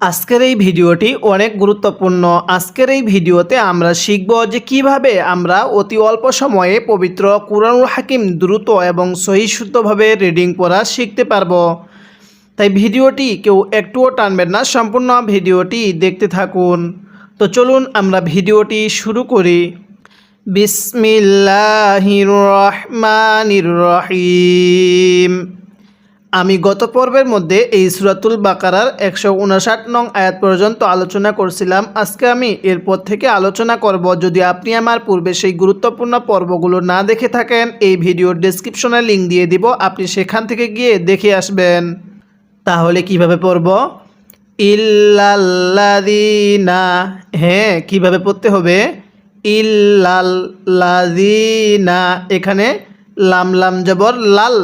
আজকের এই ভিডিওটি অনেক গুরুত্বপূর্ণ। আজকের এই ভিডিওতে আমরা শিখব যে কীভাবে আমরা অতি অল্প সময়ে পবিত্র কুরআনুল হাকিম দ্রুত এবং সহিশুদ্ধভাবে রিডিং পড়া শিখতে পারব। তাই ভিডিওটি কেউ একটুও টানবেন না, সম্পূর্ণ ভিডিওটি দেখতে থাকুন। তো চলুন আমরা ভিডিওটি শুরু করি। বিসমিল্লাহির রহমানির রহিম। আমি গত পর্বের মধ্যে এই সুরাতুল বাকারার একশো উনষাট নং আয়াত পর্যন্ত আলোচনা করছিলাম। আজকে আমি এরপর থেকে আলোচনা করব, যদি আপনি আমার পূর্বে সেই গুরুত্বপূর্ণ পর্বগুলো না দেখে থাকেন, এই ভিডিওর ডেসক্রিপশনে লিঙ্ক দিয়ে দিব, আপনি সেখান থেকে গিয়ে দেখে আসবেন। তাহলে কীভাবে পড়ব? ইল্লাল্লাদিনা হ্যাঁ কীভাবে পড়তে হবে? ইল্লাল্লাদিনা এখানে লাম লাম জবর লাল।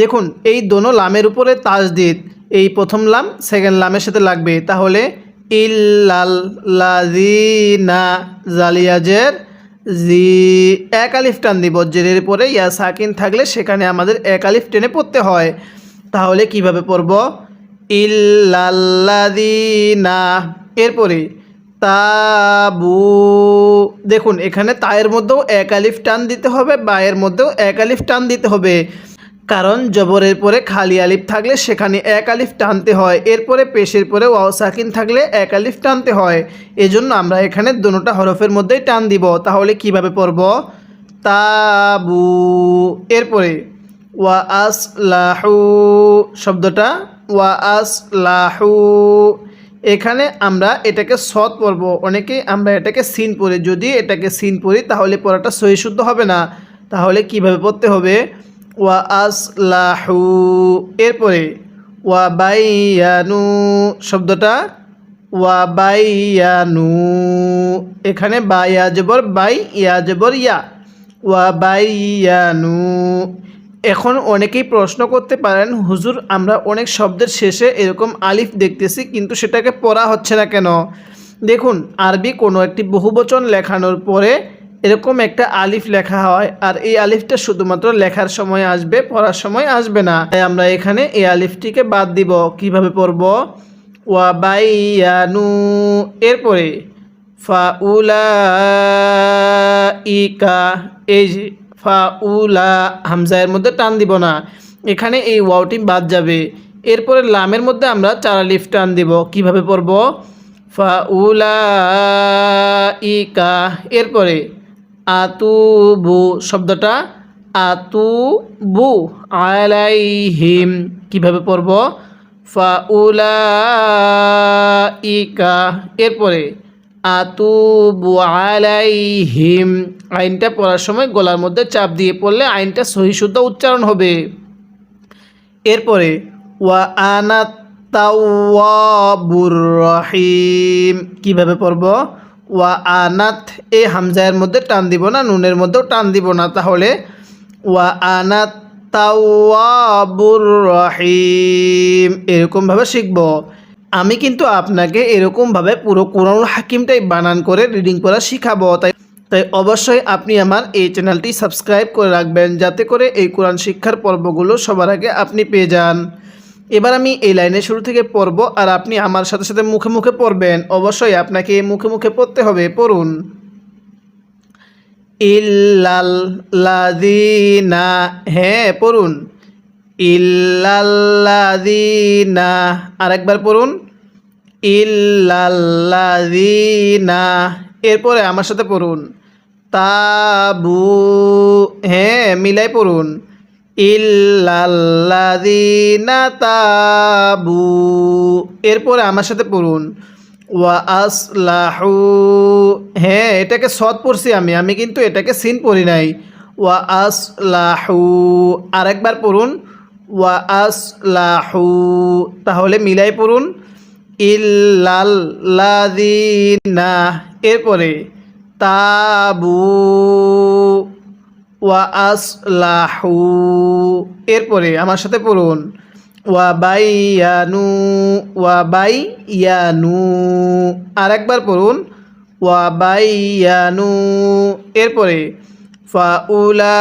দেখুন, এই দোনো লামের উপরে তাজদিদ, এই প্রথম লাম সেকেন্ড লামের সাথে লাগবে। তাহলে ইল্লাল্লাদিনা জালিয়াজের জি এক আলিফ টান দিব। জেরের পরে ইয়া সাকিন থাকলে সেখানে আমাদের এক আলিফ টেনে পড়তে হয়। তাহলে কীভাবে পড়ব? ইল্লাল্লাদিনা এরপরে তাবু। দেখুন, এখানে তায়ের মধ্যেও এক আলিফ টান দিতে হবে, বায়ের মধ্যেও এক আলিফ টান দিতে হবে। কারণ জবরের পরে খালি আলিফ থাকলে সেখানে এক আলিফ টানতে হয়, এরপরে পেশের পরে ওয়াও সাকিন থাকলে এক আলিফ টানতে হয়। এজন্য আমরা এখানে দুটোটা হরফের মধ্যেই টান দিব। তাহলে কীভাবে পড়ব? তাবু। এরপরে ওয়া আস লাহু শব্দটা ওয়া আস লাহু এখানে আমরা এটাকে সৎ পড়ব। অনেকেই আমরা এটাকে সিন পড়ি। যদি এটাকে সিন পড়ি, তাহলে পড়াটা সহি শুদ্ধ হবে না। তাহলে কীভাবে পড়তে হবে? ওয়া আস লাহু এরপরে ওয়া বাইয়ানু শব্দটা ওয়া বাইয়ানু এখানে বায়া জবর বাই ইয়া জবর ইয়া ওয়া বাইয়ানু এখন অনেকেই প্রশ্ন করতে পারেন, হুজুর, আমরা অনেক শব্দের শেষে এরকম আলিফ দেখতেছি, কিন্তু সেটাকে পড়া হচ্ছে না কেন? দেখুন, আরবি কোনো একটি বহুবচন লেখানোর পরে এরকম একটা আলিফ লেখা হয়, আর এই আলিফটা শুধুমাত্র লেখার সময় আসবে, পড়ার সময় আসবে না। তাই আমরা এখানে এই আলিফটিকে বাদ দিব। কীভাবে পড়ব? ওয়া বাইয়ানু এরপরে ফাউলা ইকা এই যে, ফাউলা হামজায়ের মধ্যে টান দিব না। এখানে এই ওয়াওটি বাদ যাবে। এরপরে লামের মধ্যে আমরা চার আলিফ টান দিব। কীভাবে পড়ব? ফাউলা ইকা এরপরে আতুবু, শব্দটা আতুবু আলাইহিম। কীভাবে পড়ব? ফাউলা ইকা এরপরে আতুবু আলাইহিম। আইনটা পড়ার সময় গলার মধ্যে চাপ দিয়ে পড়লে আইনটা সহিশুদ্ধ উচ্চারণ হবে। এরপরে ওয়া আনাত তাওয়াবুর রহিম। কীভাবে পড়ব? ওয়া আনাত এই হামজায়ের মধ্যে টান দিব না, নুনের মধ্যেও টান দিব না, তাহলে ওয়া আনাত তাওয়াবুর রহিম। এরকমভাবে শিখব। আমি কিন্তু আপনাকে এরকমভাবে পুরো কোরআনুল হাকিমটাই বানান করে রিডিং করা শিখাবো, তাই তাই অবশ্যই আপনি আমার এই চ্যানেলটি সাবস্ক্রাইব করে রাখবেন, যাতে করে এই কোরআন শিক্ষার পর্বগুলো সবার আগে আপনি পেয়ে যান। এবার আমি এই লাইনের শুরু থেকে পড়ব আর আপনি আমার সাথে সাথে মুখে মুখে পড়বেন। অবশ্যই আপনাকে মুখে মুখে পড়তে হবে। পড়ুন। ইল্লাল্লাযীনা হ্যাঁ পড়ুন। ইল্লাল্লাযীনা, আরেকবার পড়ুন। ইল্লাল্লাযীনা, এরপরে আমার সাথে পড়ুন। তাবু হ্যাঁ মিলাই পড়ুন। ইল্লাল্লাযীনা এরপরে আমার সাথে পড়ুন। ওয়া আসলাহু। হ্যাঁ এটাকে সৎ পড়ছি আমি আমি কিন্তু এটাকে সিন পড়ি নাই। ওয়া আসলাহু। আরেকবার পড়ুন। ওয়া আসলাহু। তাহলে মিলাই পড়ুন। ইল্লাল্লাযীনা। এরপরে তাবু। ওয়া আসলাহু এরপরে আমার সাথে পড়ুন। ওয়া বাইয়ানু ওয়া বাইয়ানু আর একবার পড়ুন। ওয়া বাইয়ানু এরপরে ফাউলা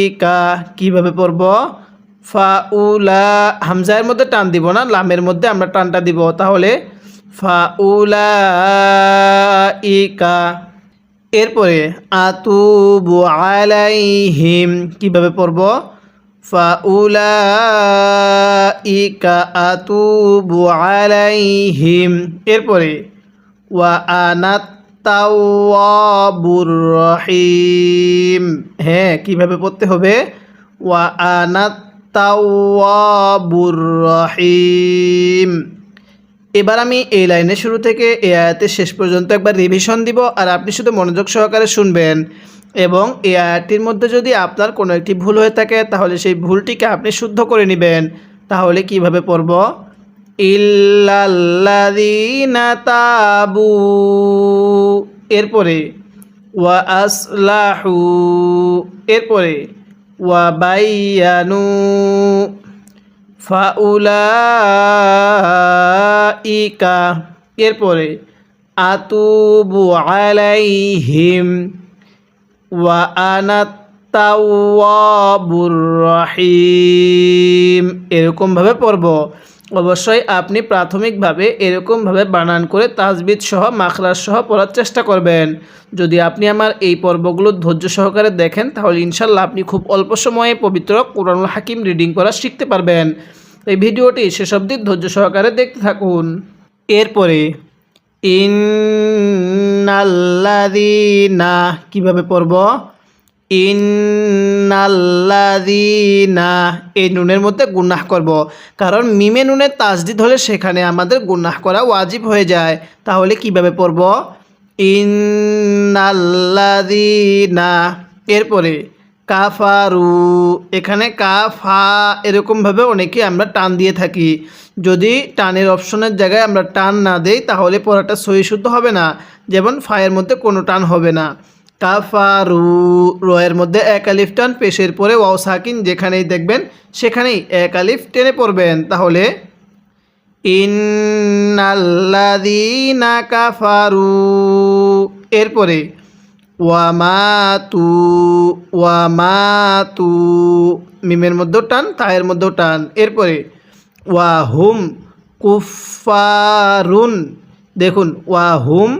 ইকা কীভাবে পড়ব? ফা উলা হামজার মধ্যে টান দিব না, লামের মধ্যে আমরা টানটা দিব। তাহলে ফা উলা ইকা এরপরে, আতুবু আলাইহিম কীভাবে পড়ব? ফা উলা ইকা আতুবু আলাইহিম এরপরে, ওয়া আনাত তাওয়াবুর রহিম হ্যাঁ কীভাবে পড়তে হবে? ওয়া আনাত তাওয়াবুর রহিম এবার আমি এই লাইনের শুরু থেকে এই আয়াতের শেষ পর্যন্ত একবার রিভিশন দিব আর আপনি শুধু মনোযোগ সহকারে শুনবেন। এবং এই আয়াতটির মধ্যে যদি আপনার কোনো একটি ভুল হয়ে থাকে, তাহলে সেই ভুলটিকে আপনি শুদ্ধ করে নেবেন। তাহলে কীভাবে পড়ব? ইল্লাল্লাযীনা তাবু। এরপরে ওয়া আসলাহু এরপরে ওয়া বাইয়ানু ফাউলাইকা এরপরে আতুবু আলাইহিম ওয়া আনাত তাওয়াবুর রহিম এরকমভাবে পড়ব। অবশ্যই আপনি প্রাথমিকভাবে এরকমভাবে বানান করে তাজবিদ সহ, মাখরাজ সহ পড়ার চেষ্টা করবেন। যদি আপনি আমার এই পর্বগুলো ধৈর্য সহকারে দেখেন, তাহলে ইনশাল্লাহ আপনি খুব অল্প সময়ে পবিত্র কোরআনুল হাকিম রিডিং করা শিখতে পারবেন। এই ভিডিওটি শেষ অবধি ধৈর্য সহকারে দেখতে থাকুন। এরপরে, ইন্নাল্লাযীনা কীভাবে পড়ব? ইন্নাল্লাযীনা এই নুনের মধ্যে গুনাহ করব। কারণ মিমে নুনের তাজদিদ হলে সেখানে আমাদের গুনাহ করা ওয়াজিব হয়ে যায়। তাহলে কীভাবে পড়ব? ইন্নাল্লাযীনা এরপরে কাফারু। এখানে কাফা এরকমভাবে অনেকে আমরা টান দিয়ে থাকি। যদি টানের অপশনের জায়গায় আমরা টান না দেই, তাহলে পড়াটা সহি শুদ্ধ হবে না। যেমন ফায়ের মধ্যে কোনো টান হবে না। কাফারু। রয়ের মধ্যে এক আলিফ টান, পেশের পরে ওয়াও সাকিন, যেখানেই দেখবেন সেখানেই এক আলিফ টেনে পড়বেন। তাহলে ইন্নাল্লাযীনা কাফারু। এরপরে ওয়ামাতু ওয়ামাতু মিমের মধ্যেও টান তায়ের মধ্যেও টান। এরপরে ওয়াহুম কুফারুন দেখুন ওয়াহুম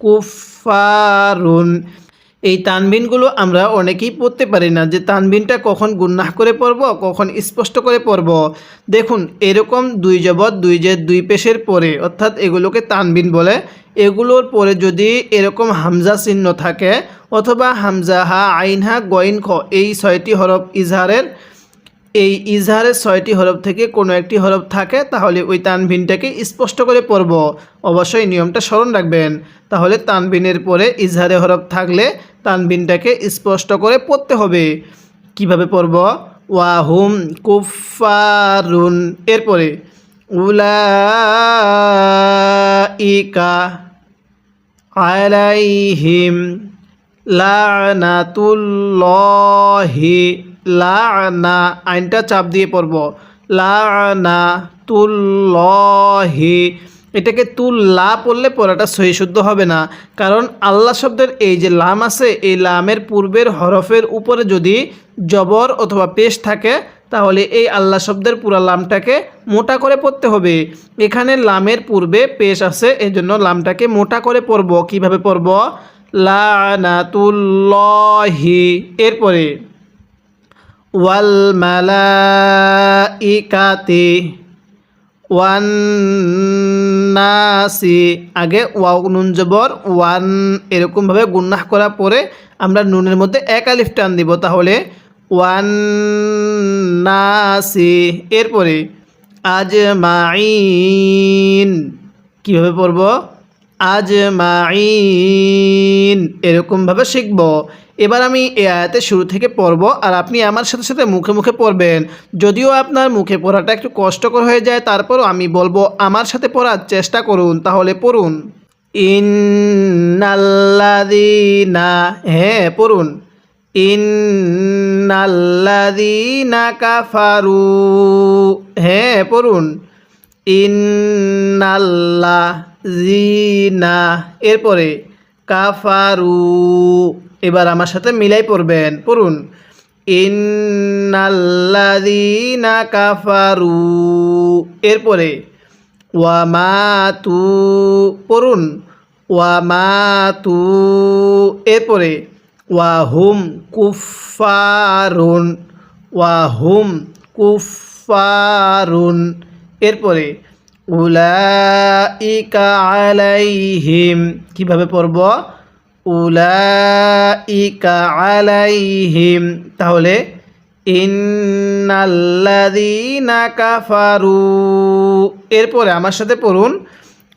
কুফারুন এই তানবিনগুলো আমরা অনেকেই পড়তে পারি না যে তানবিনটা কখন গুন্নাহ করে পড়ব, কখন স্পষ্ট করে পড়ব। দেখুন, এরকম দুই জবৎ দুই যে দুই পেশের পরে, অর্থাৎ এগুলোকে তানবিন বলে। এগুলোর পরে যদি এরকম হামজা চিহ্ন থাকে, অথবা হামজা হা, আইন হা, গইন খ, এই ছয়টি হরফ ইজহারের এই ইজহারের ছয়টি হরফ থেকে কোনো একটি হরফ থাকে, তাহলে ওই তানভিনটাকে স্পষ্ট করে পড়ব। অবশ্যই নিয়মটা স্মরণ রাখবেন। তাহলে তানবিনের পরে ইজহারে হরফ থাকলে তানবিনটাকে স্পষ্ট করে পড়তে হবে। কীভাবে পড়ব? ওয়াহুম কুফারুন এরপরে, উলাইকা আলাইহিম লানাতুল্লাহি লানা আইনটা চাপ দিয়ে পড়ব। লানা তুল্লহি এটাকে তুল্লা পড়লে পড়াটা সহি শুদ্ধ হবে না। কারণ আল্লাহ শব্দের এই যে লাম আছে, এই লামের পূর্বের হরফের উপরে যদি জবর অথবা পেশ থাকে, তাহলে এই আল্লাহ শব্দের পুরা লামটাকে মোটা করে পড়তে হবে। এখানে লামের পূর্বে পেশ আছে এই জন্য লামটাকে মোটা করে পড়ব। কীভাবে পড়ব? লানাতুল্লহি এরপরে ওয়াল মালাইকাতি ওয়ান নাসি। আগে ওয়াও নুন জবর, ওয়ান এরকমভাবে গুন্নাহ করার পরে আমরা নুনের মধ্যে এক আলিফ টান দিব তাহলে। ওয়ান নাসি। এরপরে আজ মাইন কীভাবে পড়ব? আজ মাইন এরকমভাবে শিখব। এবার আমি এ আয়াতের শুরু থেকে পড়ব আর আপনি আমার সাথে সাথে মুখে মুখে পড়বেন। যদিও আপনার মুখে পড়াটা একটু কষ্টকর হয়ে যায়, তারপরও আমি বলব আমার সাথে পড়ার চেষ্টা করুন, তাহলে পড়ুন। ইন্নাল্লাদিনা হ্যাঁ পড়ুন। ইন্নাল্লাদিনা কাফারু হ্যাঁ পড়ুন। ইন্নাল্লাহ জিনা এরপরে কাফারু। এবার আমার সাথে মিলাই পড়বেন, পড়ুন। ইন্নাল্লাযীনা কাফারু। এরপরে ওয়ামাতু পড়ুন। ওয়া ওয়ামাতু এরপরে, ওয়াহুম কুফারুন ওয়াহুম কুফারুন এরপরে, উলাইকা আলাইহিম। কীভাবে পড়ব? উলাইকা আলাইহিম। তাহলে, ইন্নাল্লাযীনা কাফারু। এরপরে আমার সাথে পড়ুন,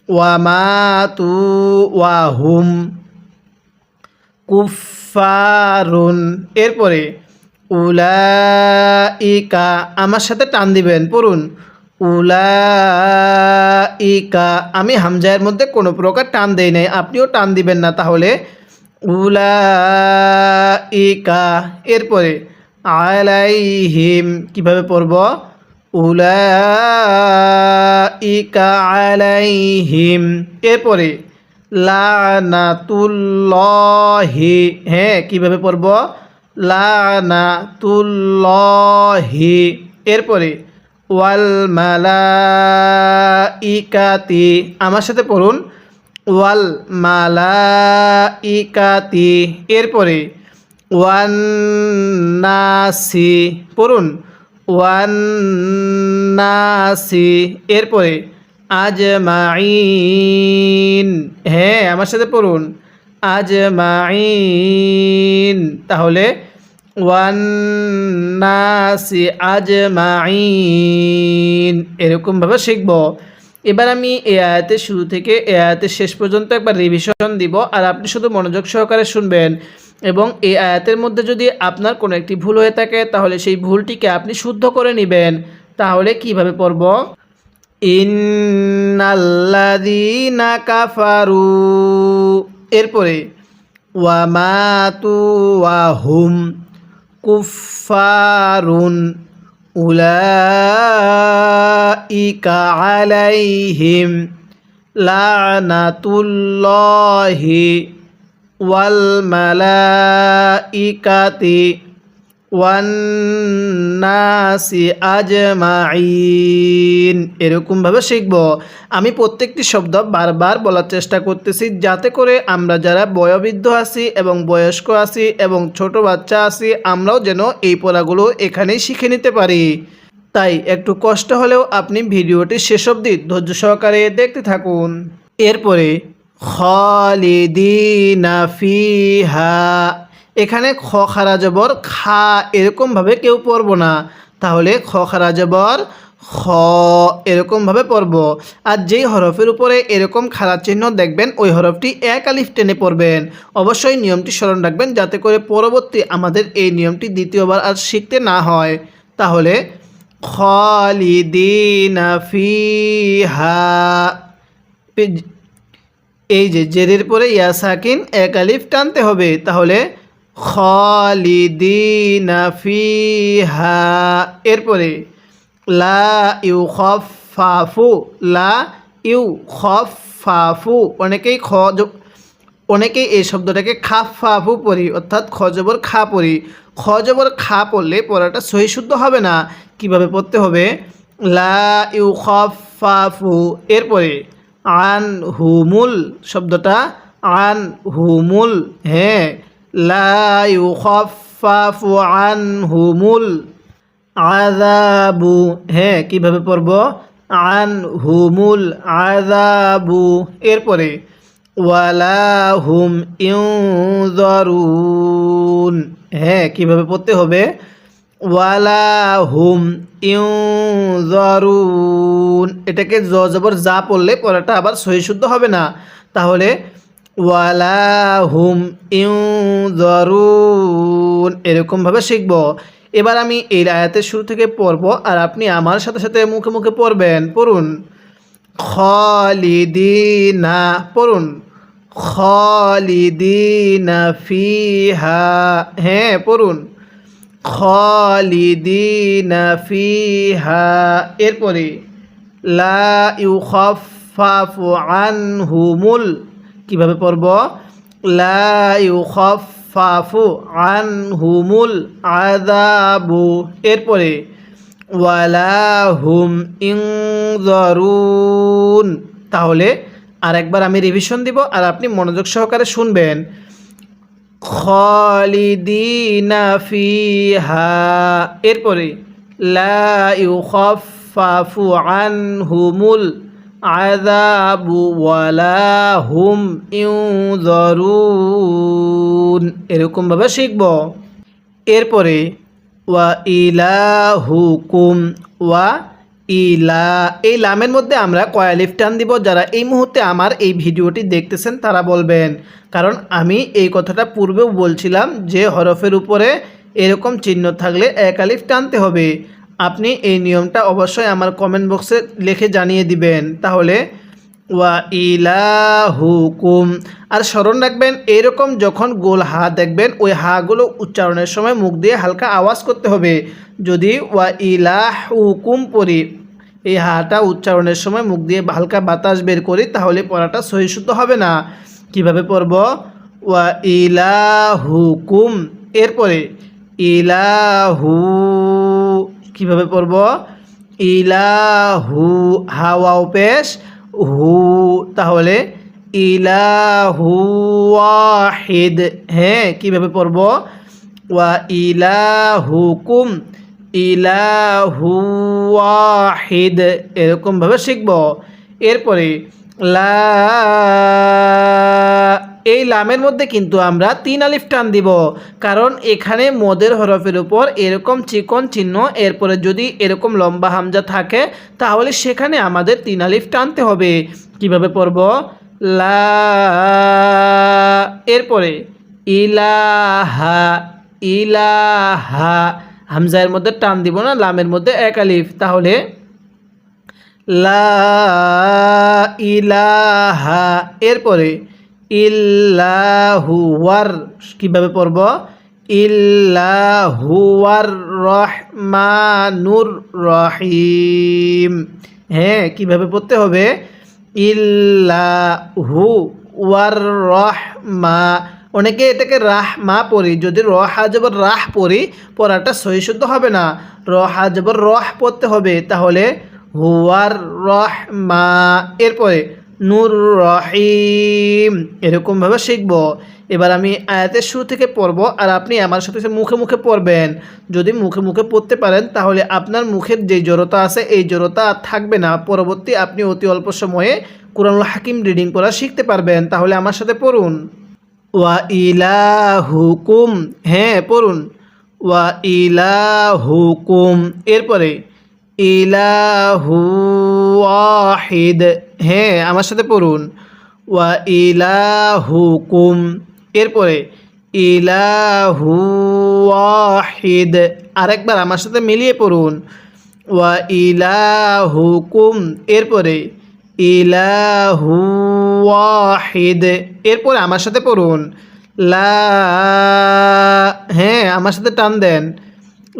ওয়ামাতু ওয়াহুম কুফারুন এরপরে, উলাইকা আমার সাথে টান দিবেন, পড়ুন উলাইকা। আমি হামজায়ের মধ্যে কোনো প্রকার টান দেই নাই। আপনিও টান দিবেন না তাহলে। উলাইকা। এরপরে, আলাইহিম, কীভাবে পড়ব? উলাইকা আলাইহিম। এরপরে, লানাতুল্লাহি। হ্যাঁ কীভাবে পড়ব? লানাতুল্লাহি। এরপরে ওয়াল মালাইকাতি, আমার সাথে পড়ুন, ওয়াল মালাইকাতি, এরপরে ওয়ান্নাসি পড়ুন, ওয়ান্নাসি, এরপরে আজমাইন হ্যাঁ আমার সাথে পড়ুন আজমাইন তাহলে ওয়ান্নাসি আজমাইন এরকমভাবে শিখব। এবার আমি এ আয়াতের শুরু থেকে এ আয়াতের শেষ পর্যন্ত একবার রিভিশন দিব, আর আপনি শুধু মনোযোগ সহকারে শুনবেন। এবং এই আয়াতের মধ্যে যদি আপনার কোনো একটি ভুল হয়ে থাকে, তাহলে সেই ভুলটিকে আপনি শুদ্ধ করে নেবেন। তাহলে কীভাবে পড়ব? ইন্নাল্লাযীনা কাফারু। এরপরে, ওয়ামাতু ওয়াহুম। কুফারুন উলাইকা আলাইহিম লানাতুল্লাহি ওয়াল মালাইকাতি ওয়ান্নাসি আজমাইন এরকমভাবে শিখব। আমি প্রত্যেকটি শব্দ বারবার বলার চেষ্টা করতেছি, যাতে করে আমরা যারা বয়োবৃদ্ধ আছি এবং বয়স্ক আছি এবং ছোট বাচ্চা আছি, আমরাও যেন এই পড়াগুলো এখানেই শিখে নিতে পারি। তাই একটু কষ্ট হলেও আপনি ভিডিওটি শেষ অবধি ধৈর্য সহকারে দেখতে থাকুন। এরপরে, খালিদিনা ফিহা এখানে খ খারা জবর খা এরকমভাবে কেউ পড়ব না। তাহলে খ খারা জবর খ এরকমভাবে পড়ব। আর যেই হরফের উপরে এরকম খারাপ চিহ্ন দেখবেন, ওই হরফটি এক আলিফ টেনে পড়বেন। অবশ্যই নিয়মটি স্মরণ রাখবেন যাতে করে পরবর্তী আমাদের এই নিয়মটি দ্বিতীয়বার আর শিখতে না হয়। তাহলে খালিদিনা এই যে জেরের পরে ইয়া সাকিন এক আলিফ টানতে হবে। তাহলে খালিদিনা ফিহা। এরপরে, লা ইউ খফাফু লা ইউ খফাফু অনেকেই খ অনেকেই এই শব্দটাকে খাফাফু পড়ি, অর্থাৎ খজবর খা পড়ি। খজবর খা পড়লে পড়াটা সহি শুদ্ধ হবে না। কীভাবে পড়তে হবে? লা ইউ খফাফু এরপরে আন হুমুল শব্দটা আন হুমুল হ্যাঁ। ইউখাফাফু আন হুমুল আযাবু। হ্যাঁ কীভাবে পড়ব? আন হুমুল আযাবু। এরপরে, ওয়ালা হুম ইউজারুন হ্যাঁ কীভাবে পড়তে হবে? ওয়ালা হুম ইউজারুন এটাকে জ জবর যা পড়লে পড়াটা আবার সহি হবে না। তাহলে ওয়ালা হুম ইউজারুন এরকমভাবে শিখব। এবার আমি এই আয়াতের শুরু থেকে পড়ব আর আপনি আমার সাথে সাথে মুখে মুখে পড়বেন। পড়ুন। খালিদিনা পড়ুন। খালিদিনা ফিহা হ্যাঁ পড়ুন। খালিদিনা ফিহা, এরপরে লা ইউখাফাফু আনহুমুল কীভাবে পড়ব? লা ইউখাফ ফাফু আন হুমুল আদাবু এরপরে, ওয়ালা হুম ইংজরুন তাহলে আর একবার আমি রিভিশন দিব আর আপনি মনোযোগ সহকারে শুনবেন। খালিদিনা ফিহা। এরপরে, লা ইউখাফাফু আনহুমুল ওয়ালা হুম ইউযরুন। এরকমভাবে শিখব। এরপরে, ওয়া ইলা হুকুম ওয়া ইলা, এই লামের মধ্যে আমরা কয়ালিফ টান দিব। যারা এই মুহূর্তে আমার এই ভিডিওটি দেখতেছেন, তারা বলবেন, কারণ আমি এই কথাটা পূর্বেও বলছিলাম যে হরফের উপরে এরকম চিহ্ন থাকলে এক আলিফ টানতে হবে। আপনি এই নিয়মটা অবশ্যই আমার কমেন্ট বক্সে লিখে জানিয়ে দিবেন। তাহলে, ওয়া ইলাহুকুম। আর স্মরণ রাখবেন, এরকম যখন গোল হা দেখবেন, ওই হাগুলো উচ্চারণের সময় মুখ দিয়ে হালকা আওয়াজ করতে হবে। যদি ওয়া ইলাহুকুম পড়ি, এই হাটা উচ্চারণের সময় মুখ দিয়ে হালকা বাতাস বের করি, তাহলে পড়াটা সহিশুদ্ধ হবে না। কীভাবে পড়ব? ওয়া ইলাহুকুম। এরপরে, ইলাহু কীভাবে পড়ব? ইলাহু হাওয়া পেশ, হু, তাহলে ইলাহু ওয়াহিদ। হ্যাঁ কীভাবে পড়ব? ওয়া ইলাহুকুম, ইলাহু ওয়াহিদ। এরকমভাবে শিখব। এরপরে লা এই লামের মধ্যে কিন্তু আমরা তিন আলিফ টান দিব, কারণ এখানে মদের হরফের উপর এরকম চিকন চিহ্ন, এরপরে যদি এরকম লম্বা হামজা থাকে, তাহলে সেখানে আমাদের তিন আলিফ টানতে হবে। কীভাবে পড়ব? লা, এরপরে ইলাহা ইলাহা, হামজার মধ্যে টান দিব না, লামের মধ্যে এক আলিফ। তাহলে লা, ইলাহা, এরপরে ইল্লাহুয়ার, কীভাবে পড়ব? ইল্লাহুয়ার রহমানুর রহিম। হ্যাঁ কীভাবে পড়তে হবে? ইল্লাহু ওয়ার রহমা। অনেকে এটাকে রাহ মা পড়ি। যদি রহা জবর রাহ পড়ি, পড়াটা সহিশুদ্ধ হবে না। রহা জবর রহ পড়তে হবে, তাহলে হুয়ার রহমা। এরপরে নূর রহিম এরকমভাবে শিখব। এবার আমি আয়াতের শুরু থেকে পড়ব আর আপনি আমার সাথে মুখে মুখে পড়বেন। যদি মুখে মুখে পড়তে পারেন তাহলে আপনার মুখের যে জড়তা আছে এই জড়তা থাকবে না। পরবর্তী আপনি অতি অল্প সময়ে কোরআনুল হাকিম রিডিং করা শিখতে পারবেন। তাহলে আমার সাথে পড়ুন। ওয়া ইলা হুকুম হ্যাঁ পড়ুন। ওয়া ইলা হুকুম এরপরে, ইলাহু ওয়াহিদ। হ্যাঁ আমার সাথে পড়ুন। ওয়া ইলাহুকুম। এরপরে, ইলাহু আরেকবার আমার সাথে মিলিয়ে পড়ুন। ওয়া ইলাহুকুম। এরপরে, ইলাহু ওয়াহিদ। এরপরে আমার সাথে পড়ুন। লা হ্যাঁ আমার সাথে টান দেন।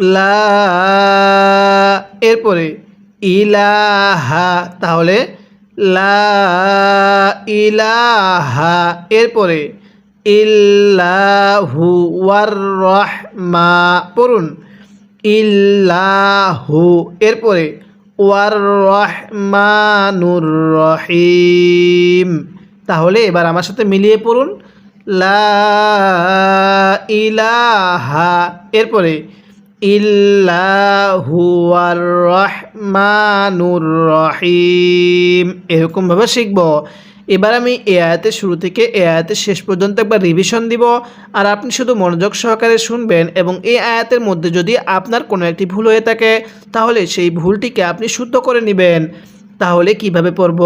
লা, এরপরে ইলাহা, তাহলে লা ইলাহা, এরপরে ইল্লাহু ওয়ার রহমা পড়ুন। ইল্লাহু, এরপরে ওয়ার রহমানুর রহিম তাহলে এবার আমার সাথে মিলিয়ে পড়ুন। লা ইলাহা, এরপরে ইল্লাহুয়ার এরকমভাবে শিখব। এবার আমি এ আয়াতের শুরু থেকে এ আয়াতের শেষ পর্যন্ত একবার রিভিশন দিব। আর আপনি শুধু মনোযোগ সহকারে শুনবেন এবং এই আয়াতের মধ্যে যদি আপনার কোনো একটি ভুল হয়ে থাকে, তাহলে সেই ভুলটিকে আপনি শুদ্ধ করে নেবেন। তাহলে কীভাবে পড়ব?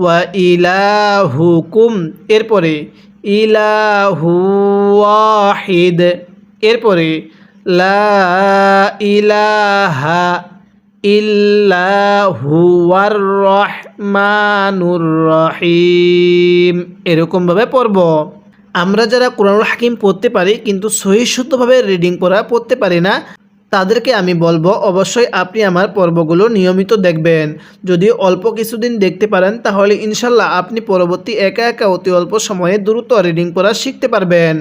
ওয়া ইলাহুকুম, এরপরে ইলাহু ওয়াহিদ, এরপরে লা ইলাহা রহিম। এরকমভাবে পড়ব। আমরা যারা কোরআনুল হাকিম পড়তে পারি, কিন্তু সহি শুদ্ধভাবে রিডিং করা পড়তে পারি না, তাদেরকে আমি বলব, অবশ্যই আপনি আমার পর্বগুলো নিয়মিত দেখবেন। যদি অল্প কিছুদিন দেখতে পারেন, তাহলে ইনশাল্লাহ আপনি পরবর্তী একা একা অতি অল্প সময়ে দ্রুত রিডিং করা শিখতে পারবেন।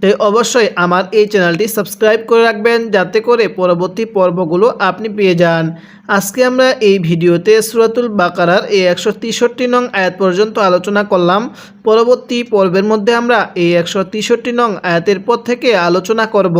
তাই অবশ্যই আমার এই চ্যানেলটি সাবস্ক্রাইব করে রাখবেন যাতে করে পরবর্তী পর্বগুলো আপনি পেয়ে যান। আজকে আমরা এই ভিডিওতে সুরাতুল বাকারার এই একশো তেষট্টি নং আয়াত পর্যন্ত আলোচনা করলাম। পরবর্তী পর্বের মধ্যে আমরা এই একশো তেষট্টি নং আয়াতের পর থেকে আলোচনা করব।